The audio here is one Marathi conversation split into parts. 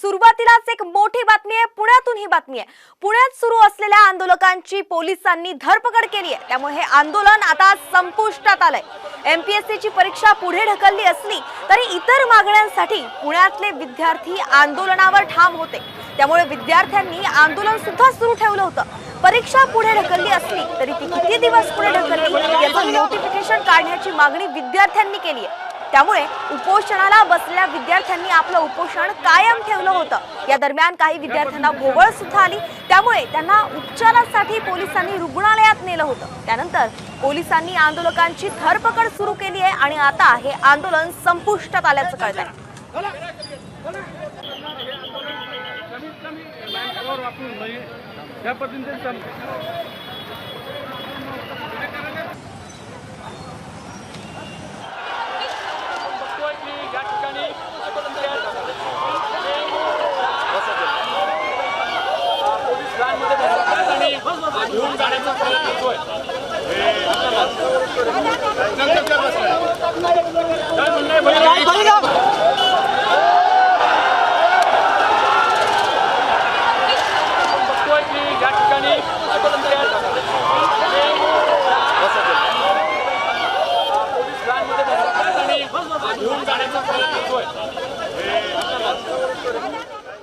सुरुवातीलाच एक मोठी बातमी आहे. पुण्यातून ही बातमी आहे. पुण्यात सुरू असलेल्या आंदोलकांची पोलिसांनी धरपकड केली आहे. त्यामुळे हे आंदोलन आता संपुष्टात आलंय. एमपीएससी ची परीक्षा पुढे ढकलली असली तरी इतर मागण्यांसाठी पुण्यातले विद्यार्थी आंदोलनावर ठाम होते. त्यामुळे विद्यार्थ्यांनी आंदोलन सुद्धा सुरू ठेवलं होतं. परीक्षा पुढे ढकलली असली तरी ती किती दिवस पुढे ढकलली? याचं नोटिफिकेशन काढण्याची मागणी विद्यार्थ्यांनी केली आहे. त्यामुळे उपोषणाला बसलेल्या विद्यार्थ्यांनी आपलं उपोषण कायम ठेवलं होतं या दरम्यान काही विद्यार्थ्यांना भोवळ सुद्धा आली त्यामुळे त्यांना उपचारासाठी पोलिसांनी रुग्णालयात नेलं होतं त्यानंतर पोलिसांनी आंदोलकांची धरपकड सुरू केली आहे आणि आता हे आंदोलन संपुष्टात आल्याचं कळत आहे त्या पद्धतीने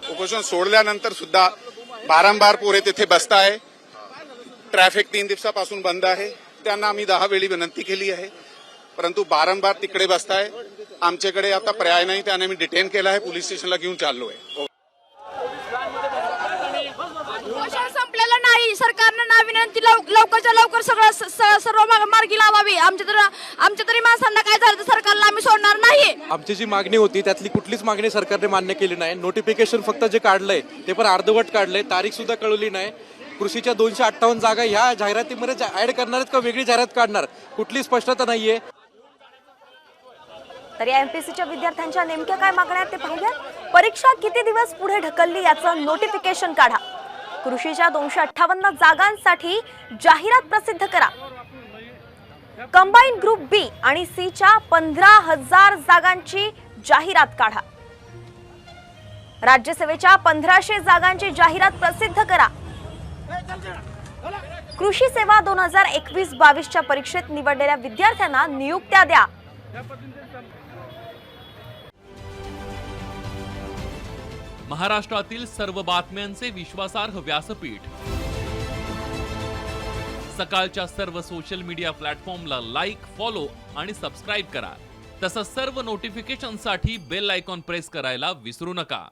उपोषण सोडल्यानंतर सुद्धा बारंबार पोरे तिथे बसताय. ट्रॅफिक तीन दिवसापासून बंद आहे. त्यांना आम्ही दहा वेळी विनंती केली आहे. परंतु बारंबार तिकडे बसताय. आमच्याकडे आता पर्याय नाही त्याने मी डिटेन केलं आहे. पोलीस स्टेशनला घेऊन चाललो आहे संपलेलं नाही. सरकारनं ना विनंती लव- लवकरच्या लवकर सगळं सर्व माग- मार्गी लावावी. आमच्या तर आमच्या तरी माणसांना काय झालं तर सरकारला आम्ही सोडणार नाही. आमची जी मागणी होती त्यातली कुठलीच मागणी सरकारने मान्य केली नाही. नोटिफिकेशन फक्त जे काढलंय ते पण अर्धवट काढलंय. तारीख सुद्धा कळवली नाही. कृषीच्या दोनशे अठ्ठावन्न जागा ह्या जाहिरातीमध्ये ऍड करणार आहेत का? वेगळी जाहिरात काढणार? कुठली स्पष्टता नाहीये. तर या एमपीएससीच्या विद्यार्थ्यांच्या नेमक्या काय मागण्या आहेत ते पाहूयात परीक्षा किती दिवस पुढे ढकलली याचं नोटिफिकेशन काढा. कृषीच्या दोनशे अठ्ठावन्न जागांसाठी जाहिरात प्रसिद्ध करा. कंबाईन ग्रुप बी आणि सी च्या पंधरा हजार जागांची जाहिरात काढा. राज्यसेवेच्या पंधराशे जागांची जाहिरात प्रसिद्ध करा. कृषी सेवा दोन हजार एकवीस बावीसच्या परीक्षेत निवडलेल्या विद्यार्थ्यांना नियुक्त्या द्या. महाराष्ट्रातील सर्व बातम्यांचे विश्वासार्ह व्यासपीठ. सकाळच्या सर्व सोशल मीडिया प्लॅटफॉर्मला लाईक फॉलो आणि सबस्क्राईब करा. तसंच सर्व नोटिफिकेशनसाठी बेल आयकॉन प्रेस करायला विसरू नका.